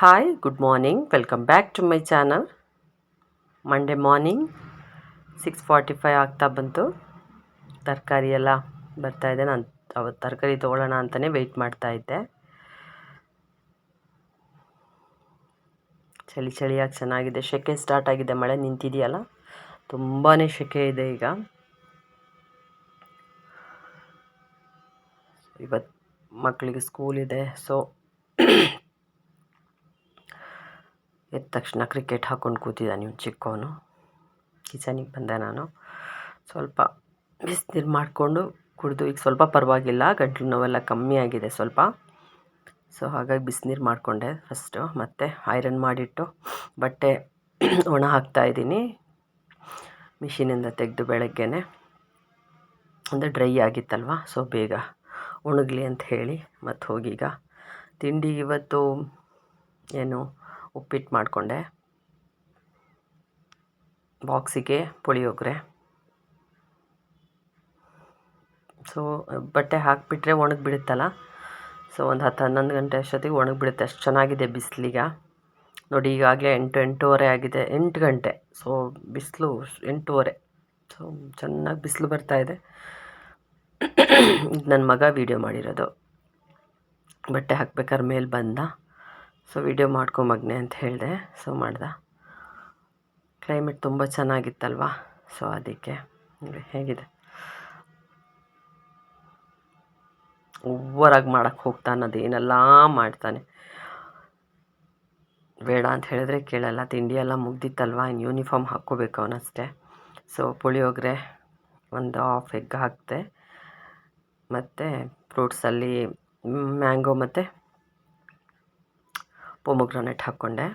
Hi good morning welcome back to my channel Monday morning six forty five ಆಗ್ತಾ ಬಂತು. ತರಕಾರಿ ಎಲ್ಲ ಬರ್ತಾಯಿದೆ ನಾನು ಅವತ್ತು ತರಕಾರಿ ತೊಗೊಳ್ಳೋಣ ಅಂತಲೇ ವೆಯ್ಟ್ ಮಾಡ್ತಾ ಇದ್ದೆ. ಚಳಿ ಚಳಿಯಾಗಿ ಚೆನ್ನಾಗಿದೆ. ಸೆಕೆ ಸ್ಟಾರ್ಟ್ ಆಗಿದೆ. ಮಳೆ ನಿಂತಿದೆಯಲ್ಲ? ತುಂಬಾ ಸೆಕೆ ಇದೆ ಈಗ. ಇವತ್ತು ಮಕ್ಕಳಿಗೆ ಸ್ಕೂಲ್ ಇದೆ. ಸೊ ತಕ್ಷಣ ಕ್ರಿಕೆಟ್ ಹಾಕ್ಕೊಂಡು ಕೂತಿದ್ದಾನೆ ನೀವು ಚಿಕ್ಕವನು ಕಿಚನಿಗೆ ಬಂದೆ ನಾನು. ಸ್ವಲ್ಪ ಬಿಸಿನೀರು ಮಾಡಿಕೊಂಡು ಕುಡಿದು, ಈಗ ಸ್ವಲ್ಪ ಪರವಾಗಿಲ್ಲ, ಗಂಟ್ಲು ನೋವೆಲ್ಲ ಕಮ್ಮಿ ಆಗಿದೆ ಸ್ವಲ್ಪ. ಸೊ ಹಾಗಾಗಿ ಬಿಸಿನೀರು ಮಾಡಿಕೊಂಡೆ ಫಸ್ಟು ಮತ್ತು ಐರನ್ ಮಾಡಿಟ್ಟು ಬಟ್ಟೆ ಒಣ ಹಾಕ್ತಾಯಿದ್ದೀನಿ ಮಿಷಿನಿಂದ ತೆಗೆದು ಬೆಳಗ್ಗೆನೆ. ಅಂದರೆ ಡ್ರೈ ಆಗಿತ್ತಲ್ವ? ಸೊ ಬೇಗ ಒಣಗಲಿ ಅಂತ ಹೇಳಿ ಮತ್ತು ಹೋಗೀಗ. ತಿಂಡಿ ಇವತ್ತು ಏನು? ಉಪ್ಪಿಟ್ಟು ಮಾಡಿಕೊಂಡೆ. ಬಾಕ್ಸಿಗೆ ಪುಳಿಯೋಗರೆ. ಸೊ ಬಟ್ಟೆ ಹಾಕಿಬಿಟ್ರೆ ಒಣಗಿಬಿಡುತ್ತಲ್ಲ ಸೊ ಒಂದು ಹತ್ತು ಹನ್ನೊಂದು ಗಂಟೆ ಅಷ್ಟೊತ್ತಿಗೆ ಒಣಗಿಬಿಡುತ್ತೆ ಅಷ್ಟು ಚೆನ್ನಾಗಿದೆ ಬಿಸಿಲೀಗ ನೋಡಿ, ಈಗಾಗಲೇ ಎಂಟು, ಎಂಟೂವರೆ ಆಗಿದೆ. ಎಂಟು ಗಂಟೆ. ಸೊ ಬಿಸಿಲು ಎಂಟೂವರೆ. ಸೊ ಚೆನ್ನಾಗಿ ಬಿಸಿಲು ಬರ್ತಾಯಿದೆ ಇದು. ನನ್ನ ಮಗ ವೀಡಿಯೋ ಮಾಡಿರೋದು. ಬಟ್ಟೆ ಹಾಕ್ಬೇಕಾದ್ರೆ ಮೇಲೆ ಬಂದ. ಸೊ ವಿಡಿಯೋ ಮಾಡ್ಕೊಂಬಗ್ನೆ ಅಂತ ಹೇಳಿದೆ. ಸೊ ಮಾಡ್ದೆ. ಕ್ಲೈಮೇಟ್ ತುಂಬ ಚೆನ್ನಾಗಿತ್ತಲ್ವ? ಸೊ ಅದಕ್ಕೆ. ಹೇಗಿದೆ? ಓವರಾಗಿ ಮಾಡೋಕ್ಕೆ ಹೋಗ್ತಾನೆ ಏನೆಲ್ಲ ಮಾಡ್ತಾನೆ. ಬೇಡ ಅಂತ ಹೇಳಿದ್ರೆ ಕೇಳಲ್ಲ. ತಿಂಡಿ ಎಲ್ಲ ಮುಗ್ದಿತ್ತಲ್ವ? ಇನ್ನು ಯೂನಿಫಾರ್ಮ್ ಹಾಕ್ಕೋಬೇಕು ಅವನಷ್ಟೇ. ಸೊ ಪುಳಿಯೋಗರೆ, ಒಂದು ಹಾಫ್ ಎಗ್ ಹಾಕಿದೆ. ಮತ್ತು ಫ್ರೂಟ್ಸಲ್ಲಿ ಮ್ಯಾಂಗೋ ಮತ್ತು ಪೊಮೊಗ್ರಾನೆಟ್ ಹಾಕ್ಕೊಂಡೆ.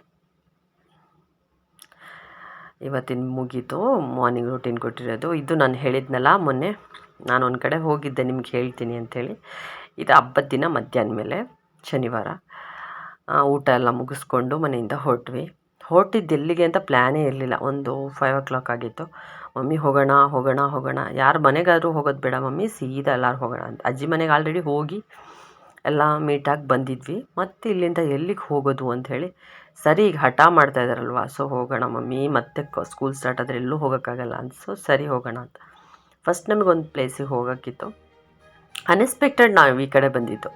ಇವತ್ತಿನ ಮುಗೀತು ಮಾರ್ನಿಂಗ್ ರೂಟೀನ್ ಕೊಟ್ಟಿರೋದು. ಇದು ನಾನು ಹೇಳಿದ್ನಲ್ಲ ಮೊನ್ನೆ ನಾನು ಒಂದು ಕಡೆ ಹೋಗಿದ್ದೆ, ನಿಮ್ಗೆ ಹೇಳ್ತೀನಿ ಅಂಥೇಳಿ ಇದು ಹಬ್ಬದ ದಿನ ಮಧ್ಯಾಹ್ನ ಮೇಲೆ, ಶನಿವಾರ. ಊಟ ಎಲ್ಲ ಮುಗಿಸ್ಕೊಂಡು ಮನೆಯಿಂದ ಹೊರಟ್ವಿ. ಹೊರಟಿದ್ದು ಎಲ್ಲಿಗೆ ಅಂತ ಪ್ಲ್ಯಾನೇ ಇರಲಿಲ್ಲ. ಒಂದು ಫೈವ್ ಓ ಕ್ಲಾಕ್ ಆಗಿತ್ತು. ಮಮ್ಮಿ, ಹೋಗೋಣ ಹೋಗೋಣ ಹೋಗೋಣ. ಯಾರ ಮನೆಗಾದರೂ ಹೋಗೋದು ಬೇಡ ಮಮ್ಮಿ, ಸೀದಾ ಎಲ್ಲರೂ ಹೋಗೋಣ ಅಂತ. ಅಜ್ಜಿ ಮನೆಗೆ ಆಲ್ರೆಡಿ ಹೋಗಿ ಎಲ್ಲ ಮೀಟಾಗಿ ಬಂದಿದ್ವಿ. ಮತ್ತು ಇಲ್ಲಿಂದ ಎಲ್ಲಿಗೆ ಹೋಗೋದು ಅಂಥೇಳಿ ಸರಿ, ಈಗ ಹಠ ಮಾಡ್ತಾ ಇದ್ದಾರಲ್ವ ಸೊ ಹೋಗೋಣ ಮಮ್ಮಿ, ಮತ್ತೆ ಸ್ಕೂಲ್ ಸ್ಟಾರ್ಟ್ ಆದರೆ ಎಲ್ಲೂ ಹೋಗೋಕ್ಕಾಗಲ್ಲ ಅಂತ. ಸೊ ಸರಿ ಹೋಗೋಣ ಅಂತ. ಫಸ್ಟ್ ನಮಗೊಂದು ಪ್ಲೇಸಿಗೆ ಹೋಗೋಕ್ಕಿತ್ತು. ಅನ್ಎಕ್ಸ್ಪೆಕ್ಟೆಡ್ ನಾವು ಈ ಕಡೆ ಬಂದಿದ್ದು.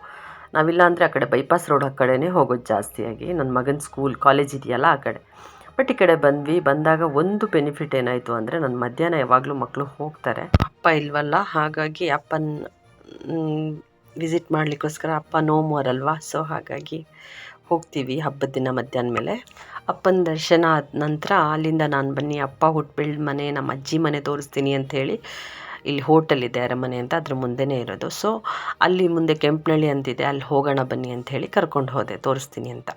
ನಾವಿಲ್ಲ ಅಂದರೆ ಆ ಕಡೆ ಬೈಪಾಸ್ ರೋಡ್ ಆ ಕಡೆನೇ ಹೋಗೋದು ಜಾಸ್ತಿಯಾಗಿ ನನ್ನ ಮಗನ ಸ್ಕೂಲ್ ಕಾಲೇಜ್ ಇದೆಯಲ್ಲ ಆ ಕಡೆ. ಬಟ್ ಈ ಕಡೆ ಬಂದ್ವಿ. ಬಂದಾಗ ಒಂದು ಬೆನಿಫಿಟ್ ಏನಾಯಿತು ಅಂದರೆ ನನ್ನ ಮಧ್ಯಾಹ್ನ ಯಾವಾಗಲೂ ಮಕ್ಕಳು ಹೋಗ್ತಾರೆ. ಅಪ್ಪ ಇಲ್ವಲ್ಲ? ಹಾಗಾಗಿ ಅಪ್ಪನ ವಿಸಿಟ್ ಮಾಡಲಿಕ್ಕೋಸ್ಕರ ಅಪ್ಪ ನೋಮೋರಲ್ವಾ ಸೊ ಹಾಗಾಗಿ ಹೋಗ್ತೀವಿ ಹಬ್ಬದ ದಿನ ಮಧ್ಯಾಹ್ನ ಮೇಲೆ. ಅಪ್ಪನ ದರ್ಶನ ಆದ ನಂತರ ಅಲ್ಲಿಂದ ನಾನು ಬನ್ನಿ. ಅಪ್ಪ ಹುಟ್ಟು ಮನೆ, ನಮ್ಮ ಅಜ್ಜಿ ಮನೆ ತೋರಿಸ್ತೀನಿ ಅಂಥೇಳಿ ಇಲ್ಲಿ ಹೋಟೆಲ್ ಇದೆ ಅರಮನೆ ಅಂತ, ಅದ್ರ ಮುಂದೆನೇ ಇರೋದು. ಸೊ ಅಲ್ಲಿ ಮುಂದೆ ಕೆಂಪನಳ್ಳಿ ಅಂತಿದೆ. ಅಲ್ಲಿ ಹೋಗೋಣ ಬನ್ನಿ ಅಂಥೇಳಿ ಕರ್ಕೊಂಡು ಹೋದೆ, ತೋರಿಸ್ತೀನಿ ಅಂತ.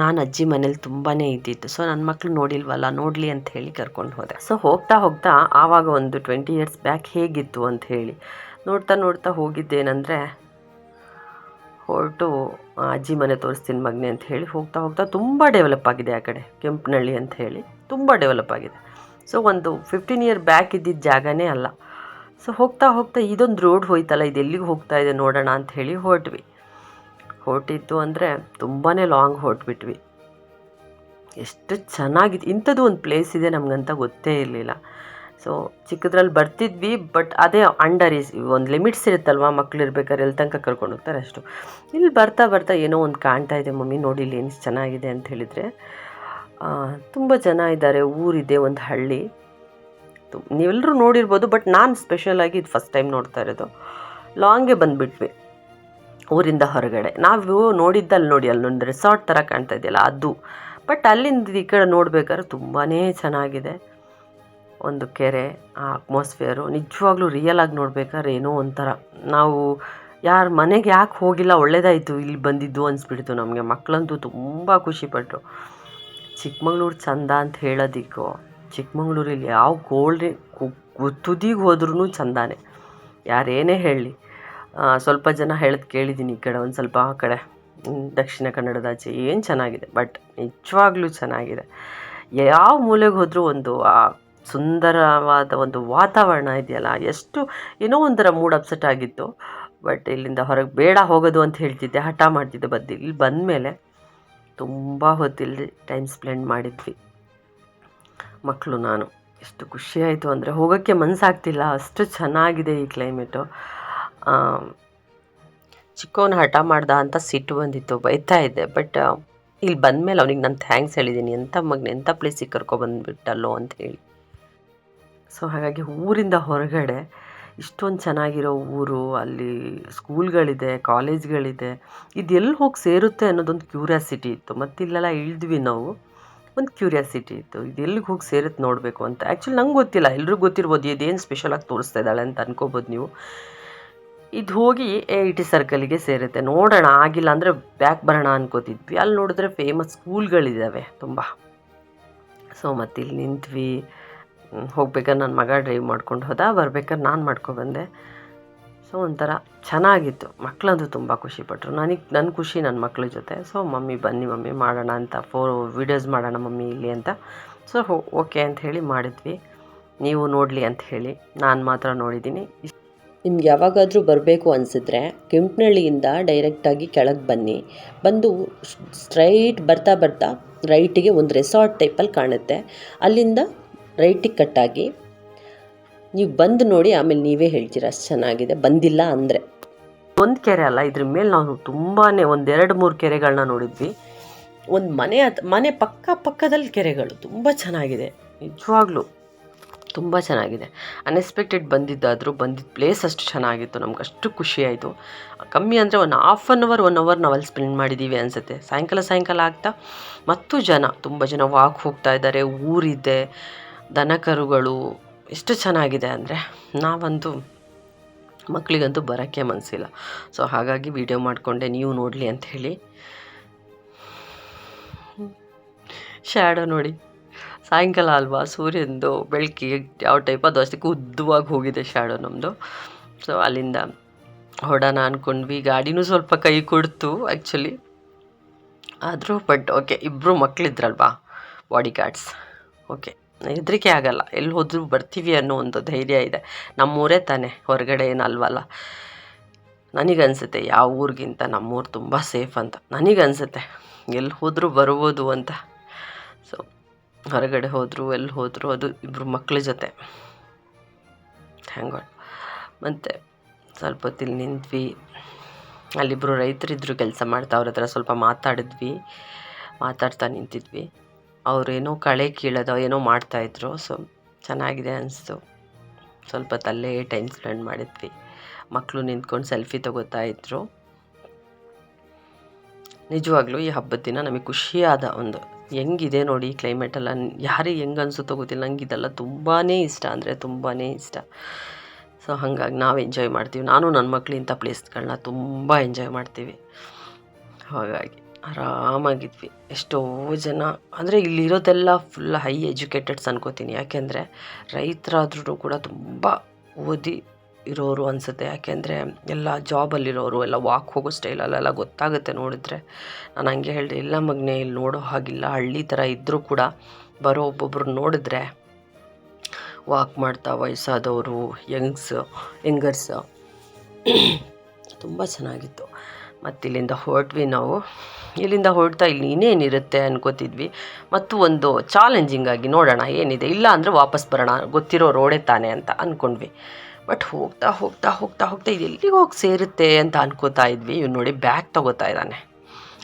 ನಾನು ಅಜ್ಜಿ ಮನೇಲಿ ತುಂಬಾ ಇದ್ದಿದ್ದು. ಸೊ ನನ್ನ ಮಕ್ಕಳು ನೋಡಿಲ್ವಲ್ಲ, ನೋಡಲಿ ಅಂತ ಹೇಳಿ ಕರ್ಕೊಂಡು ಹೋದೆ. ಸೊ ಹೋಗ್ತಾ ಹೋಗ್ತಾ ಆವಾಗ ಒಂದು ಟ್ವೆಂಟಿ ಇಯರ್ಸ್ ಬ್ಯಾಕ್ ಹೇಗಿತ್ತು ಅಂತ ಹೇಳಿ. ನೋಡ್ತಾ ನೋಡ್ತಾ ಹೋಗಿದ್ದೇನೆಂದರೆ ಹೊರಟು ಅಜ್ಜಿ ಮನೆ ತೋರಿಸ್ತೀನಿ ಮಗ್ನೆ ಅಂತ ಹೇಳಿ ಹೋಗ್ತಾ ಹೋಗ್ತಾ ತುಂಬ ಡೆವಲಪ್ ಆಗಿದೆ ಆ ಕಡೆ ಕೆಂಪನಹಳ್ಳಿ ಅಂತ ಹೇಳಿ ತುಂಬ ಡೆವಲಪ್ ಆಗಿದೆ. ಸೊ ಒಂದು ಫಿಫ್ಟೀನ್ ಇಯರ್ ಬ್ಯಾಕ್ ಇದ್ದಿದ್ದ ಜಾಗನೇ ಅಲ್ಲ. ಸೊ ಹೋಗ್ತಾ ಹೋಗ್ತಾ ಇದೊಂದು ರೋಡ್ ಹೋಯ್ತಲ್ಲ, ಇದು ಎಲ್ಲಿಗೆ ಹೋಗ್ತಾ ಇದೆ ನೋಡೋಣ ಅಂತ ಹೇಳಿ ಹೊರಟ್ವಿ. ಹೊರಟಿತ್ತು ಅಂದರೆ ತುಂಬಾ ಲಾಂಗ್ ಹೊರಟ್ಬಿಟ್ವಿ. ಎಷ್ಟು ಚೆನ್ನಾಗಿದೆ ಇಂಥದ್ದು ಒಂದು ಪ್ಲೇಸ್ ಇದೆ ನಮಗಂತ ಗೊತ್ತೇ ಇರಲಿಲ್ಲ. ಸೊ ಚಿಕ್ಕದ್ರಲ್ಲಿ ಬರ್ತಿದ್ವಿ ಬಟ್ ಅದೇ ಅಂಡರ್ ಈಸ್ ಒಂದು ಲಿಮಿಟ್ಸ್ ಇರುತ್ತಲ್ವ? ಮಕ್ಳು ಇರ್ಬೇಕಾದ್ರೆ ಎಲ್ಲಿ ತನಕ ಕರ್ಕೊಂಡು ಹೋಗ್ತಾರೆ ಅಷ್ಟು. ಇಲ್ಲಿ ಬರ್ತಾ ಬರ್ತಾ ಏನೋ ಒಂದು ಕಾಣ್ತಾ ಇದೆ ಮಮ್ಮಿ ಇಲ್ಲಿ ಏನು ಚೆನ್ನಾಗಿದೆ ಅಂತ ಹೇಳಿದರೆ. ತುಂಬ ಜನ ಇದ್ದಾರೆ, ಊರಿದೆ ಒಂದು ಹಳ್ಳಿ. ನೀವೆಲ್ಲರೂ ನೋಡಿರ್ಬೋದು ಬಟ್ ನಾನು ಸ್ಪೆಷಲಾಗಿ ಇದು ಫಸ್ಟ್ ಟೈಮ್ ನೋಡ್ತಾ ಇರೋದು. ಲಾಂಗೇ ಬಂದುಬಿಟ್ವಿ, ಊರಿಂದ ಹೊರಗಡೆ. ನಾವು ನೋಡಿದ್ದಲ್ಲಿ ನೋಡಿ ಅಲ್ಲೊಂದು ರೆಸಾರ್ಟ್ ಥರ ಕಾಣ್ತಾ ಇದೆಯಲ್ಲ, ಅದು. ಬಟ್ ಅಲ್ಲಿಂದ ಈ ಕಡೆ ನೋಡಬೇಕಾದ್ರೆ ತುಂಬಾ ಚೆನ್ನಾಗಿದೆ. ಒಂದು ಕೆರೆ, ಆ ಅಟ್ಮಾಸ್ಫಿಯರು ನಿಜವಾಗ್ಲೂ ರಿಯಲ್ ಆಗಿ ನೋಡ್ಬೇಕಾದ್ರೆ ಏನೋ ಒಂಥರ. ನಾವು ಯಾರ ಮನೆಗೆ ಯಾಕೆ ಹೋಗಿಲ್ಲ, ಒಳ್ಳೇದಾಯಿತು ಇಲ್ಲಿ ಬಂದಿದ್ದು ಅನಿಸ್ಬಿಡ್ತು ನಮಗೆ. ಮಕ್ಕಳಂತೂ ತುಂಬ ಖುಷಿಪಟ್ಟರು ಚಿಕ್ಕಮಂಗ್ಳೂರು ಚಂದ ಅಂತ ಹೇಳೋದಕ್ಕೂ ಚಿಕ್ಕಮಗ್ಳೂರಲ್ಲಿ ಯಾವ ಗೋಲ್ಡ್ ತುದಿಗೆ ಹೋದ್ರೂ ಚಂದಾನೆ. ಯಾರೇನೇ ಹೇಳಲಿ. ಸ್ವಲ್ಪ ಜನ ಹೇಳೋದು ಕೇಳಿದ್ದೀನಿ ಈ ಕಡೆ, ಒಂದು ಸ್ವಲ್ಪ ಆ ಕಡೆ. ದಕ್ಷಿಣ ಕನ್ನಡದಾಚೆ ಏನು ಚೆನ್ನಾಗಿದೆ, ಬಟ್ ನಿಜವಾಗ್ಲೂ ಚೆನ್ನಾಗಿದೆ. ಯಾವ ಮೂಲೆಗೆ ಹೋದರೂ ಒಂದು, ಆ ಸುಂದರವಾದ ಒಂದು ವಾತಾವರಣ ಇದೆಯಲ್ಲ, ಎಷ್ಟು ಏನೋ ಒಂಥರ ಮೂಡ್ ಅಪ್ಸೆಟ್ ಆಗಿತ್ತು. ಬಟ್ ಇಲ್ಲಿಂದ ಹೊರಗೆ ಬೇಡ ಹೋಗೋದು ಅಂತ ಹೇಳ್ತಿದ್ದೆ, ಹಠ ಮಾಡ್ತಿದ್ದೆ ಬದ್ದು ಇಲ್ಲಿ ಬಂದಮೇಲೆ ತುಂಬ ಹೊತ್ತಿಲ್ಲಿ ಟೈಮ್ ಸ್ಪೆಂಡ್ ಮಾಡಿದ್ವಿ. ಮಕ್ಕಳು ನಾನು. ಎಷ್ಟು ಖುಷಿಯಾಯಿತು ಅಂದರೆ ಹೋಗೋಕ್ಕೆ ಮನಸ್ಸಾಗ್ತಿಲ್ಲ ಅಷ್ಟು ಚೆನ್ನಾಗಿದೆ ಈ ಕ್ಲೈಮೇಟು ಚಿಕ್ಕವನು ಹಠ ಮಾಡ್ದ ಅಂತ ಸಿಟ್ಟು ಬಂದಿತ್ತು, ಬೈತಾ ಇದ್ದೆ. ಬಟ್ ಇಲ್ಲಿ ಬಂದಮೇಲೆ ಅವ್ನಿಗೆ ನಾನು ಥ್ಯಾಂಕ್ಸ್ ಹೇಳಿದ್ದೀನಿ. ಎಂಥ ಮಗನ ಎಂಥ ಪ್ಲೇಸಿಗೆ ಕರ್ಕೊಬಂದ್ಬಿಟ್ಟಲ್ಲೋ ಅಂತ ಹೇಳಿ. ಸೊ ಹಾಗಾಗಿ ಊರಿಂದ ಹೊರಗಡೆ ಇಷ್ಟೊಂದು ಚೆನ್ನಾಗಿರೋ ಊರು, ಅಲ್ಲಿ ಸ್ಕೂಲ್ಗಳಿದೆ, ಕಾಲೇಜ್ಗಳಿದೆ ಇದು ಎಲ್ಲಿ ಹೋಗಿ ಸೇರುತ್ತೆ ಅನ್ನೋದೊಂದು ಕ್ಯೂರಿಯಾಸಿಟಿ ಇತ್ತು. ಮತ್ತು ಇಲ್ಲೆಲ್ಲ ಇಳಿದ್ವಿ ನಾವು, ಒಂದು ಕ್ಯೂರಿಯಾಸಿಟಿ ಇತ್ತು. ಇದು ಎಲ್ಲಿಗೆ ಹೋಗಿ ಸೇರುತ್ತೆ ನೋಡಬೇಕು ಅಂತ. ಆ್ಯಕ್ಚುಲಿ ನಂಗೆ ಗೊತ್ತಿಲ್ಲ, ಎಲ್ರಿಗೂ ಗೊತ್ತಿರ್ಬೋದು, ಇದೇನು ಸ್ಪೆಷಲಾಗಿ ತೋರಿಸ್ತಾ ಇದ್ದಾಳೆ ಅಂತ ಅನ್ಕೋಬೋದು ನೀವು. ಇದು ಹೋಗಿ ಎ ಐ ಟಿ ಸರ್ಕಲಿಗೆ ಸೇರುತ್ತೆ. ನೋಡೋಣ, ಆಗಿಲ್ಲ ಅಂದರೆ ಬ್ಯಾಕ್ ಬರೋಣ ಅನ್ಕೋತಿದ್ವಿ. ಅಲ್ಲಿ ನೋಡಿದ್ರೆ ಫೇಮಸ್ ಸ್ಕೂಲ್ಗಳಿದ್ದಾವೆ ತುಂಬ. ಸೊ ಮತ್ತಿಲ್ಲಿ ನಿಂತ್ವಿ. ಹೋಗ್ಬೇಕಾದ್ರೆ ನನ್ನ ಮಗ ಡ್ರೈವ್ ಮಾಡ್ಕೊಂಡು ಹೋದ, ಬರ್ಬೇಕಾದ್ರೆ ನಾನು ಮಾಡ್ಕೊಬಂದೆ ಸೊ ಒಂಥರ ಚೆನ್ನಾಗಿತ್ತು. ಮಕ್ಕಳಂತೂ ತುಂಬ ಖುಷಿಪಟ್ಟರು ನನಗೆ ನನ್ನ ಖುಷಿ ನನ್ನ ಮಕ್ಳ ಜೊತೆ. ಸೊ ಮಮ್ಮಿ ಬನ್ನಿ, ಮಮ್ಮಿ ಮಾಡೋಣ ಅಂತ, ಫೋ ವೀಡಿಯೋಸ್ ಮಾಡೋಣ ಮಮ್ಮಿ ಇಲ್ಲಿ ಅಂತ. ಸೊ ಓಕೆ ಅಂತ ಹೇಳಿ ಮಾಡಿದ್ವಿ. ನೀವು ನೋಡಲಿ ಅಂತ ಹೇಳಿ ನಾನು ಮಾತ್ರ ನೋಡಿದ್ದೀನಿ ನಿಮ್ಗೆ ಯಾವಾಗಾದರೂ ಬರಬೇಕು ಅನಿಸಿದ್ರೆ ಕೆಂಪನಹಳ್ಳಿಯಿಂದ ಡೈರೆಕ್ಟಾಗಿ ಕೆಳಗೆ ಬನ್ನಿ. ಬಂದು ಸ್ಟ್ರೈಟ್ ಬರ್ತಾ ಬರ್ತಾ ರೈಟಿಗೆ ಒಂದು ರೆಸಾರ್ಟ್ ಟೈಪಲ್ಲಿ ಕಾಣುತ್ತೆ. ಅಲ್ಲಿಂದ ರೈಟಿಗೆ ಕಟ್ಟಾಗಿ ನೀವು ಬಂದು ನೋಡಿ ಆಮೇಲೆ ನೀವೇ ಹೇಳ್ತೀರ ಅಷ್ಟು ಚೆನ್ನಾಗಿದೆ. ಬಂದಿಲ್ಲ ಅಂದರೆ. ಒಂದು ಕೆರೆ ಅಲ್ಲ, ಇದ್ರ ಮೇಲೆ ನಾವು ತುಂಬಾ ಒಂದೆರಡು ಮೂರು ಕೆರೆಗಳನ್ನ ನೋಡಿದ್ವಿ. ಒಂದು ಮನೆ ಮನೆ ಪಕ್ಕ ಪಕ್ಕದಲ್ಲಿ ಕೆರೆಗಳು ತುಂಬ ಚೆನ್ನಾಗಿದೆ. ನಿಜವಾಗ್ಲೂ ತುಂಬ ಚೆನ್ನಾಗಿದೆ. ಅನ್ಎಕ್ಸ್ಪೆಕ್ಟೆಡ್ ಬಂದಿದ್ದಾದರೂ ಬಂದಿದ್ದ ಪ್ಲೇಸ್ ಅಷ್ಟು ಚೆನ್ನಾಗಿತ್ತು, ನಮ್ಗೆ ಅಷ್ಟು ಖುಷಿಯಾಯಿತು ಕಮ್ಮಿ ಅಂದರೆ ಒಂದು half an hour one hour ನಾವು ಅಲ್ಲಿ ಸ್ಪೆಂಡ್ ಮಾಡಿದ್ದೀವಿ ಅನಿಸುತ್ತೆ. ಸಾಯಂಕಾಲ ಸಾಯಂಕಾಲ ಆಗ್ತಾ ಮತ್ತು ಜನ, ತುಂಬ ಜನ ವಾಕ್ ಹೋಗ್ತಾ ಇದ್ದಾರೆ ಊರಿದೆ. ದನ ಕರುಗಳು ಎಷ್ಟು ಚೆನ್ನಾಗಿದೆ ಅಂದರೆ ನಾವಂತೂ ಮಕ್ಕಳಿಗಂತೂ ಬರೋಕ್ಕೆ ಮನಸ್ಸಿಲ್ಲ. ಸೊ ಹಾಗಾಗಿ ವಿಡಿಯೋ ಮಾಡಿಕೊಂಡೆ, ನೀವು ನೋಡಲಿ ಹೇಳಿ. ಶ್ಯಾಡೋ ನೋಡಿ. ಸಾಯಂಕಾಲ ಅಲ್ವಾ? ಸೂರ್ಯಂದು ಬೆಳಕಿಗೆ ಯಾವ ಟೈಪ್ ಅದು ಅಷ್ಟಕ್ಕೆ ಉದ್ದವಾಗಿ ಹೋಗಿದೆ ಶ್ಯಾಡೋ ನಮ್ಮದು ಸೊ ಅಲ್ಲಿಂದ ಹೊಡೋಣ ಅಂದ್ಕೊಂಡ್ವಿ ಗಾಡಿನೂ ಸ್ವಲ್ಪ ಕೈ ಕೊಡ್ತು ಆ್ಯಕ್ಚುಲಿ ಆದರೂ ಬಟ್ ಓಕೆ ಇಬ್ಬರು ಮಕ್ಕಳಿದ್ರಲ್ವಾ ಬಾಡಿ ಗಾರ್ಡ್ಸ್ ಓಕೆ ಹೆದರಿಕೆ ಆಗಲ್ಲ. ಎಲ್ಲಿ ಹೋದರೂ ಬರ್ತೀವಿ ಅನ್ನೋ ಒಂದು ಧೈರ್ಯ ಇದೆ. ನಮ್ಮೂರೇ ತಾನೇ, ಹೊರಗಡೆ ಏನಲ್ವಲ್ಲ? ನನಗನ್ಸುತ್ತೆ, ಯಾವ ಊರಿಗಿಂತ ನಮ್ಮೂರು ತುಂಬ ಸೇಫ್ ಅಂತ. ನನಗನ್ಸುತ್ತೆ, ಎಲ್ಲಿ ಹೋದರೂ ಬರ್ಬೋದು ಅಂತ. ಸೊ ಹೊರಗಡೆ ಹೋದರೂ, ಎಲ್ಲಿ ಹೋದರೂ ಅದು ಇಬ್ಬರು ಮಕ್ಕಳ ಜೊತೆ. ಗಾಡ್ ಮತ್ತು, ಸ್ವಲ್ಪ ಹೊತ್ತಿಲ್ಲಿ ನಿಂತ್ವಿ. ಅಲ್ಲಿಬ್ಬರು ರೈತರಿದ್ದರು ಕೆಲಸ ಮಾಡ್ತಾ, ಅವ್ರ ಹತ್ರ ಸ್ವಲ್ಪ ಮಾತಾಡಿದ್ವಿ. ಮಾತಾಡ್ತಾ ನಿಂತಿದ್ವಿ. ಅವರೇನೋ ಕಳೆ ಕೀಳೋದೋ ಏನೋ ಮಾಡ್ತಾಯಿದ್ರು ಸೊ, ಚೆನ್ನಾಗಿದೆ ಅನಿಸ್ತು. ಸ್ವಲ್ಪ ತಲ್ಲೇ ಟೈಮ್ ಸ್ಪೆಂಡ್ ಮಾಡಿದ್ವಿ. ಮಕ್ಕಳು ನಿಂತ್ಕೊಂಡು ಸೆಲ್ಫಿ ತಗೋತಾ ಇದ್ರು. ನಿಜವಾಗ್ಲೂ ಈ ಹಬ್ಬದ ದಿನ ನಮಗೆ ಖುಷಿಯಾದ ಒಂದು ಹೆಂಗಿದೆ ನೋಡಿ ಕ್ಲೈಮೇಟೆಲ್ಲ ಯಾರಿಗೆ ಹೆಂಗೆ ಅನಿಸುತ್ತೋ ಗೊತ್ತಿಲ್ಲ. ನಂಗೆ ಇದೆಲ್ಲ ತುಂಬಾ ಇಷ್ಟ. ಅಂದರೆ ತುಂಬಾ ಇಷ್ಟ. ಸೊ, ಹಾಗಾಗಿ ನಾವು ಎಂಜಾಯ್ ಮಾಡ್ತೀವಿ. ನಾನು ನನ್ನ ಮಕ್ಕಳು ಇಂಥ ಪ್ಲೇಸ್ಗಳನ್ನ ತುಂಬ ಎಂಜಾಯ್ ಮಾಡ್ತೀವಿ. ಹಾಗಾಗಿ. ಆರಾಮಾಗಿದ್ವಿ. ಎಷ್ಟೋ ಜನ, ಅಂದರೆ ಇಲ್ಲಿರೋದೆಲ್ಲ ಫುಲ್ ಹೈ ಎಜುಕೇಟೆಡ್ಸ್ ಅನ್ಕೋತೀನಿ. ಯಾಕೆಂದರೆ ರೈತರಾದ್ರೂ ಕೂಡ ತುಂಬ ಓದಿ ಇರೋರು ಅನಿಸುತ್ತೆ. ಯಾಕೆಂದರೆ ಎಲ್ಲ ಜಾಬಲ್ಲಿರೋರು ಎಲ್ಲ ವಾಕ್ ಹೋಗೋ ಸ್ಟೈಲಲ್ಲೆಲ್ಲ ಗೊತ್ತಾಗುತ್ತೆ ನೋಡಿದ್ರೆ. ನಾನು ಹಂಗೆ ಹೇಳಿದೆ, ಇಲ್ಲ ಮಗನೇ, ಇಲ್ಲಿ ನೋಡೋ ಹಾಗಿಲ್ಲ. ಹಳ್ಳಿ ಥರ ಇದ್ದರೂ ಕೂಡ ಬರೋ ಒಬ್ಬೊಬ್ರು ನೋಡಿದ್ರೆ ವಾಕ್ ಮಾಡ್ತಾ ವಯಸ್ಸಾದವರು ಯಂಗ್ಸ್ ಯಂಗರ್ಸ್ ತುಂಬ ಚೆನ್ನಾಗಿತ್ತು. ಮತ್ತು ಇಲ್ಲಿಂದ ಹೊರಟ್ವಿ ನಾವು. ಇಲ್ಲಿಂದ ಹೊರಡ್ತಾ ಇಲ್ಲಿ ಇನ್ನೇನಿರುತ್ತೆ ಅನ್ಕೋತಿದ್ವಿ. ಮತ್ತು ಒಂದು ಚಾಲೆಂಜಿಂಗ್ ಆಗಿ ನೋಡೋಣ ಏನಿದೆ. ಇಲ್ಲ ಅಂದರೆ ವಾಪಸ್ ಬರೋಣ. ಗೊತ್ತಿರೋ ರೋಡೇ ತಾನೆ ಅಂತ ಅಂದ್ಕೊಂಡ್ವಿ ಬಟ್ ಹೋಗ್ತಾ ಹೋಗ್ತಾ ಹೋಗ್ತಾ ಹೋಗ್ತಾ ಇದು ಎಲ್ಲಿಗೆ ಹೋಗಿ ಸೇರುತ್ತೆ ಅಂತ ಅನ್ಕೋತಾ ಇದ್ವಿ. ಇವ್ನು ನೋಡಿ ಬ್ಯಾಗ್ ತಗೋತಾ ಇದ್ದಾನೆ.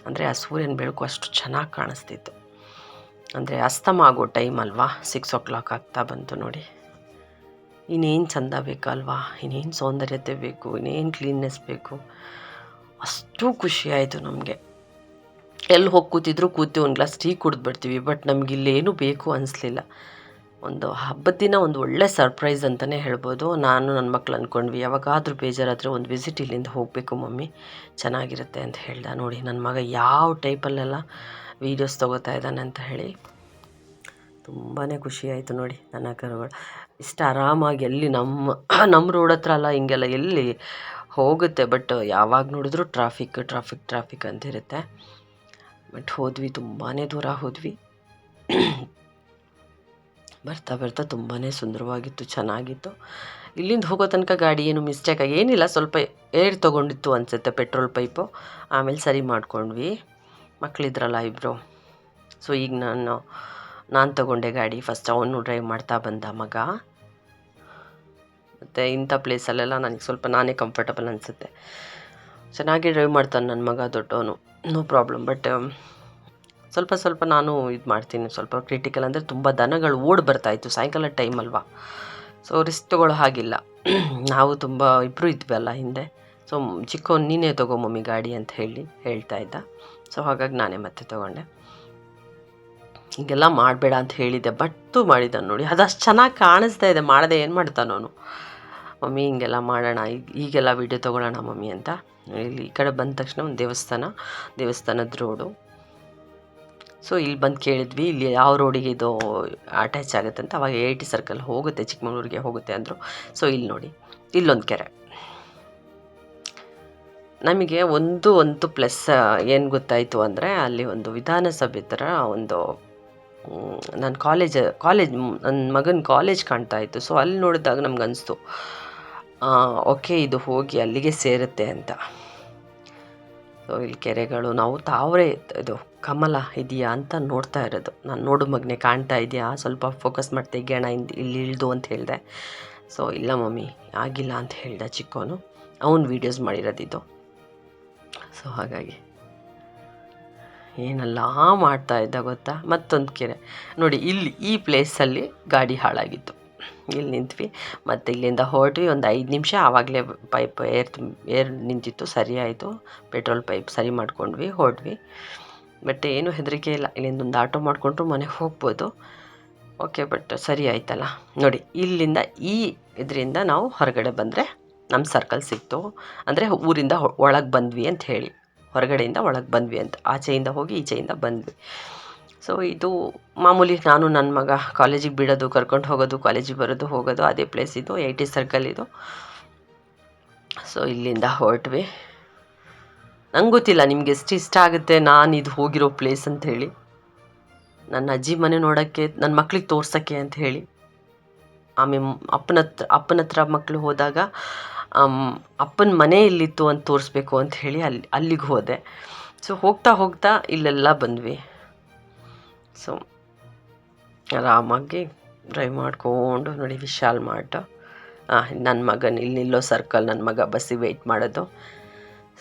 ಅಂದರೆ ಆ ಸೂರ್ಯನ ಬೆಳಕು ಅಷ್ಟು ಚೆನ್ನಾಗಿ ಕಾಣಿಸ್ತಿತ್ತು. ಅಂದರೆ ಅಸ್ತಮ ಆಗೋ ಟೈಮ್ ಅಲ್ವಾ? ಸಿಕ್ಸ್ ಓ ಕ್ಲಾಕ್ ಆಗ್ತಾ ಬಂತು ನೋಡಿ. ಇನ್ನೇನು ಚಂದ ಬೇಕಲ್ವಾ ಇನ್ನೇನು ಸೌಂದರ್ಯತೆ ಬೇಕು? ಇನ್ನೇನು ಕ್ಲೀನ್ನೆಸ್ ಬೇಕು? ಅಷ್ಟು ಖುಷಿ ಆಯಿತು ನಮಗೆ. ಎಲ್ಲಿ ಹೋಗಿ ಕೂತಿದ್ರು ಕೂತು ಒಂದು ಗ್ಲಾಸ್ ಟೀ ಕುಡಿದು ಬಿಡ್ತೀವಿ ಬಟ್ ನಮ್ಗೆ ಇಲ್ಲೇನು ಬೇಕು ಅನಿಸ್ಲಿಲ್ಲ. ಒಂದು ಹಬ್ಬದ ದಿನ ಒಂದು ಒಳ್ಳೆ ಸರ್ಪ್ರೈಸ್ ಅಂತಲೇ ಹೇಳ್ಬೋದು. ನಾನು ನನ್ನ ಮಕ್ಳು ಅಂದ್ಕೊಂಡ್ವಿ ಯಾವಾಗಾದರೂ ಬೇಜಾರಾದರೆ ಒಂದು ವಿಸಿಟ್ ಇಲ್ಲಿಂದ ಹೋಗಬೇಕು ಮಮ್ಮಿ. ಚೆನ್ನಾಗಿರುತ್ತೆ ಅಂತ ಹೇಳ್ದೆ. ನೋಡಿ ನನ್ನ ಮಗ ಯಾವ ಟೈಪಲ್ಲೆಲ್ಲ ವೀಡಿಯೋಸ್ ತೊಗೋತಾ ಇದ್ದಾನೆ ಅಂತ ಹೇಳಿ. ತುಂಬಾ ಖುಷಿ ಆಯಿತು ನೋಡಿ, ನನ್ನ ಕರುಗಳು ಇಷ್ಟು ಆರಾಮಾಗಿ ಎಲ್ಲಿ ನಮ್ಮ ನಮ್ಮ ರೋಡ್ ಹತ್ರ ಅಲ್ಲ, ಹಿಂಗೆಲ್ಲ ಎಲ್ಲಿ ಹೋಗುತ್ತೆ ಬಟ್ ಯಾವಾಗ ನೋಡಿದ್ರು ಟ್ರಾಫಿಕ್ ಟ್ರಾಫಿಕ್ ಟ್ರಾಫಿಕ್ ಅಂತಿರುತ್ತೆ. ಬಟ್ ಹೋದ್ವಿ ತುಂಬಾ ದೂರ ಹೋದ್ವಿ. ಬರ್ತಾ ಬರ್ತಾ ತುಂಬಾ ಸುಂದರವಾಗಿತ್ತು, ಚೆನ್ನಾಗಿತ್ತು. ಇಲ್ಲಿಂದ ಹೋಗೋ ತನಕ ಗಾಡಿ ಏನು ಮಿಸ್ಟೇಕ್ ಏನಿಲ್ಲ, ಸ್ವಲ್ಪ ಏರ್ ತೊಗೊಂಡಿತ್ತು ಅನಿಸುತ್ತೆ ಪೆಟ್ರೋಲ್ ಪೈಪು ಆಮೇಲೆ ಸರಿ ಮಾಡ್ಕೊಂಡ್ವಿ. ಮಕ್ಕಳಿದ್ರಲ್ಲ ಇಬ್ಬರು ಸೊ ಈಗ ನಾನು ನಾನು ತಗೊಂಡೆ ಗಾಡಿ. ಫಸ್ಟ್ ಅವನು ಡ್ರೈವ್ ಮಾಡ್ತಾ ಬಂದ ಮಗ. ಮತ್ತು ಇಂಥ ಪ್ಲೇಸಲ್ಲೆಲ್ಲ ನನಗೆ ಸ್ವಲ್ಪ ನಾನೇ ಕಂಫರ್ಟಬಲ್ ಅನಿಸುತ್ತೆ. ಚೆನ್ನಾಗಿ ಡ್ರೈವ್ ಮಾಡ್ತಾನೆ ನನ್ನ ಮಗ ದೊಡ್ಡವನು. ನೋ ಪ್ರಾಬ್ಲಮ್ ಬಟ್ ಸ್ವಲ್ಪ ಸ್ವಲ್ಪ ನಾನು ಇದು ಮಾಡ್ತೀನಿ. ಸ್ವಲ್ಪ ಕ್ರಿಟಿಕಲ್ ಅಂದರೆ ತುಂಬ ದನಗಳು ಓಡಿ ಬರ್ತಾಯಿತ್ತು ಸಾಯಂಕಾಲ ಟೈಮ್ ಅಲ್ವಾ? ಸೊ ರಿಸ್ಕ್ ತೊಗೊಳ್ಳೋ ಹಾಗಿಲ್ಲ. ನಾವು ತುಂಬ ಇಬ್ಬರು ಅಲ್ಲ ಹಿಂದೆ. ಸೊ ಚಿಕ್ಕವನು ನೀನೇ ತಗೋ ಮಮ್ಮಿ ಗಾಡಿ ಅಂತ ಹೇಳಿ ಹೇಳ್ತಾ ಇದ್ದ. ಸೊ ಹಾಗಾಗಿ ನಾನೇ ಮತ್ತೆ ತೊಗೊಂಡೆ. ಹೀಗೆಲ್ಲ ಮಾಡಬೇಡ ಅಂತ ಹೇಳಿದ್ದೆ. ಬಟ್ಟು ಮಾಡಿದ್ದಾನೆ ನೋಡಿ. ಅದಷ್ಟು ಚೆನ್ನಾಗಿ ಕಾಣಿಸ್ತಾ ಇದೆ. ಮಾಡದೆ ಏನು ಮಾಡ್ತಾನೋನು ಮಮ್ಮಿ, ಹಿಂಗೆಲ್ಲ ಮಾಡೋಣ ಈಗ ಈಗೆಲ್ಲ ವೀಡಿಯೋ ತೊಗೊಳ್ಳೋಣ ಮಮ್ಮಿ ಅಂತ ಇಲ್ಲಿ ಈ ಕಡೆ ಬಂದ ತಕ್ಷಣ ಒಂದು ದೇವಸ್ಥಾನ, ದೇವಸ್ಥಾನದ ರೋಡು ಸೊ ಇಲ್ಲಿ ಬಂದು ಕೇಳಿದ್ವಿ, ಇಲ್ಲಿ ಯಾವ ರೋಡಿಗೆ ಇದು ಅಟ್ಯಾಚ್ ಆಗುತ್ತೆ ಅಂತ. ಅವಾಗ ಎ ಟಿ ಸರ್ಕಲ್ ಹೋಗುತ್ತೆ, ಚಿಕ್ಕಮಗಳೂರಿಗೆ ಹೋಗುತ್ತೆ ಅಂದರು. ಸೊ ಇಲ್ಲಿ ನೋಡಿ, ಇಲ್ಲೊಂದು ಕೆರೆ. ನಮಗೆ ಒಂದು ಒಂದು ಪ್ಲಸ್ ಏನು ಗೊತ್ತಾಯಿತು ಅಂದರೆ ಅಲ್ಲಿ ಒಂದು ವಿಧಾನಸಭೆ ಥರ ಒಂದು ನನ್ನ ಕಾಲೇಜ್ ಕಾಲೇಜ್ ನನ್ನ ಮಗನ ಕಾಲೇಜ್ ಕಾಣ್ತಾ ಇತ್ತು. ಸೊ ಅಲ್ಲಿ ನೋಡಿದಾಗ ನಮ್ಗೆ ಅನಿಸ್ತು ಓಕೆ, ಇದು ಹೋಗಿ ಅಲ್ಲಿಗೆ ಸೇರುತ್ತೆ ಅಂತ. ಸೊ ಇಲ್ಲಿ ಕೆರೆಗಳು, ನಾವು ತಾವರೆ, ಇದು ಕಮಲ ಇದೆಯಾ ಅಂತ ನೋಡ್ತಾ ಇರೋದು. ನಾನು ನೋಡು ಮಗ್ನೆ, ಕಾಣ್ತಾ ಇದೆಯಾ? ಸ್ವಲ್ಪ ಫೋಕಸ್ ಮಾಡ್ತಾ ತೆಗಿಯೋಣ ಇಂದು ಇಲ್ಲಿ ಇಳಿದು ಅಂತ ಹೇಳಿದೆ. ಸೊ ಇಲ್ಲ ಮಮ್ಮಿ, ಆಗಿಲ್ಲ ಅಂತ ಹೇಳ್ದ ಚಿಕ್ಕವನು ಅವನು ವೀಡಿಯೋಸ್ ಮಾಡಿರೋದಿದ್ದು ಸೊ ಹಾಗಾಗಿ. ಏನೆಲ್ಲ ಮಾಡ್ತಾ ಇದ್ದ ಗೊತ್ತಾ? ಮತ್ತೊಂದು ಕೆರೆ. ನೋಡಿ, ಇಲ್ಲಿ ಈ ಪ್ಲೇಸಲ್ಲಿ ಗಾಡಿ ಹಾಳಾಗಿತ್ತು. ಇಲ್ಲಿ ನಿಂತ್ವಿ. ಮತ್ತು ಇಲ್ಲಿಂದ ಹೊರಟ್ವಿ. ಒಂದು ಐದು ನಿಮಿಷ ಆವಾಗಲೇ ಪೈಪ್ ಏರ್ ಏರ್ ನಿಂತಿತ್ತು, ಸರಿ ಆಯಿತು. ಪೆಟ್ರೋಲ್ ಪೈಪ್ ಸರಿ ಮಾಡ್ಕೊಂಡ್ವಿ, ಹೊರಟ್ವಿ. ಬಟ್ ಏನೂ ಹೆದರಿಕೆ ಇಲ್ಲ. ಇಲ್ಲಿಂದ ಒಂದು ಆಟೋ ಮಾಡಿಕೊಂಡ್ರು ಮನೆಗೆ ಹೋಗ್ಬೋದು. ಓಕೆ, ಬಟ್ ಸರಿ ಆಯ್ತಲ್ಲ. ನೋಡಿ, ಇಲ್ಲಿಂದ ಈ ಇದರಿಂದ ನಾವು ಹೊರಗಡೆ ಬಂದರೆ ನಮ್ಮ ಸರ್ಕಲ್ ಸಿಕ್ತು. ಅಂದರೆ ಊರಿಂದ ಒಳಗೆ ಬಂದ್ವಿ ಅಂತ ಹೇಳಿ. ಹೊರಗಡೆಯಿಂದ ಒಳಗೆ ಬಂದ್ವಿ ಅಂತ. ಆಚೆಯಿಂದ ಹೋಗಿ ಈಚೆಯಿಂದ ಬಂದ್ವಿ. ಸೊ ಇದು ಮಾಮೂಲಿ ನಾನು ನನ್ನ ಮಗ ಕಾಲೇಜಿಗೆ ಬಿಡೋದು, ಕರ್ಕೊಂಡು ಹೋಗೋದು ಕಾಲೇಜಿಗೆ ಬರೋದು, ಹೋಗೋದು ಅದೇ ಪ್ಲೇಸ್ ಇದು ಏಯ್ಟಿ ಸರ್ಕಲ್ ಇದು. ಸೊ ಇಲ್ಲಿಂದ ಹೊರಟ್ವಿ. ನಂಗೆ ಗೊತ್ತಿಲ್ಲ ನಿಮ್ಗೆ ಎಷ್ಟು ಇಷ್ಟ ಆಗುತ್ತೆ ನಾನು ಇದು ಹೋಗಿರೋ ಪ್ಲೇಸ್ ಅಂತ ಹೇಳಿ. ನನ್ನ ಅಜ್ಜಿ ಮನೆ ನೋಡೋಕ್ಕೆ ನನ್ನ ಮಕ್ಳಿಗೆ ತೋರ್ಸೋಕ್ಕೆ ಅಂತ ಹೇಳಿ. ಆಮೇಲೆ ಅಪ್ಪನ ಹತ್ರ ಅಪ್ಪನ ಹತ್ರ ಮಕ್ಕಳು ಹೋದಾಗ ಅಪ್ಪನ ಮನೆ ಎಲ್ಲಿತ್ತು ಅಂತ ತೋರಿಸ್ಬೇಕು ಅಂತ ಹೇಳಿ ಅಲ್ಲಿ, ಅಲ್ಲಿಗೆ ಹೋದೆ. ಸೊ ಹೋಗ್ತಾ ಹೋಗ್ತಾ ಇಲ್ಲೆಲ್ಲ ಬಂದ್ವಿ. ಸೊ, ಆರಾಮಾಗಿ ಡ್ರೈವ್ ಮಾಡ್ಕೊಂಡು ನೋಡಿ, ವಿಶಾಲ್ ಮಾರ್ಟ್. ನನ್ನ ಮಗನ ಇಲ್ಲಿ ನಿಲ್ಲೋ ಸರ್ಕಲ್ ನನ್ನ ಮಗ ಬಸ್ಸಿಗೆ ವೆಯ್ಟ್ ಮಾಡೋದು.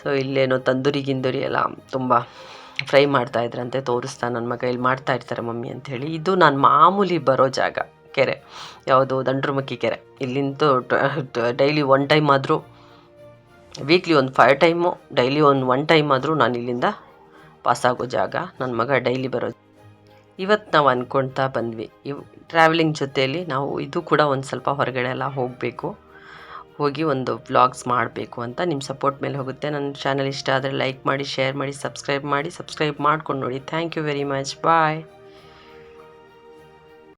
ಸೊ, ಇಲ್ಲೇನೋ ತಂದೂರಿ ಗಿಂದೂರಿ ಎಲ್ಲ ತುಂಬ ಫ್ರೈ ಮಾಡ್ತಾ ಇದ್ರಂತೆ, ತೋರಿಸ್ತಾ ನನ್ನ ಮಗ ಇಲ್ಲಿ ಮಾಡ್ತಾ ಇರ್ತಾರೆ ಮಮ್ಮಿ ಅಂಥೇಳಿ ಇದು ನಾನು ಮಾಮೂಲಿ ಬರೋ ಜಾಗ, ಕೆರೆ. ಯಾವುದು ದಂಡ್ರಮಕ್ಕಿ ಕೆರೆ. ಇಲ್ಲಿಂದ ಡೈಲಿ ಒನ್ ಟೈಮ್ ಆದರೂ ವೀಕ್ಲಿ ಒಂದು ಫೈವ್ ಟೈಮು ಡೈಲಿ ಒಂದು ಒನ್ ಟೈಮ್ ಆದರೂ ನಾನು ಇಲ್ಲಿಂದ ಪಾಸಾಗೋ ಜಾಗ. ನನ್ನ ಮಗ ಡೈಲಿ ಬರೋ ಇವತ್ತು ನಾವು ಅಂದ್ಕೊಳ್ತಾ ಬಂದ್ವಿ. ಇವ್ ಟ್ರಾವೆಲಿಂಗ್ ಜೊತೆಯಲ್ಲಿ ನಾವು ಇದು ಕೂಡ ಒಂದು ಸ್ವಲ್ಪ ಹೊರಗಡೆ ಎಲ್ಲ ಹೋಗಬೇಕು. ಹೋಗಿ ಒಂದು ವ್ಲಾಗ್ಸ್ ಮಾಡಬೇಕು ಅಂತ ನಿಮ್ಮ ಸಪೋರ್ಟ್ ಮೇಲೆ ಹೋಗುತ್ತೆ. ನನ್ನ ಚಾನಲ್ ಇಷ್ಟ ಆದರೆ ಲೈಕ್ ಮಾಡಿ ಶೇರ್ ಮಾಡಿ ಸಬ್ಸ್ಕ್ರೈಬ್ ಮಾಡಿ ಸಬ್ಸ್ಕ್ರೈಬ್ ಮಾಡ್ಕೊಂಡು ನೋಡಿ. Thank you very much bye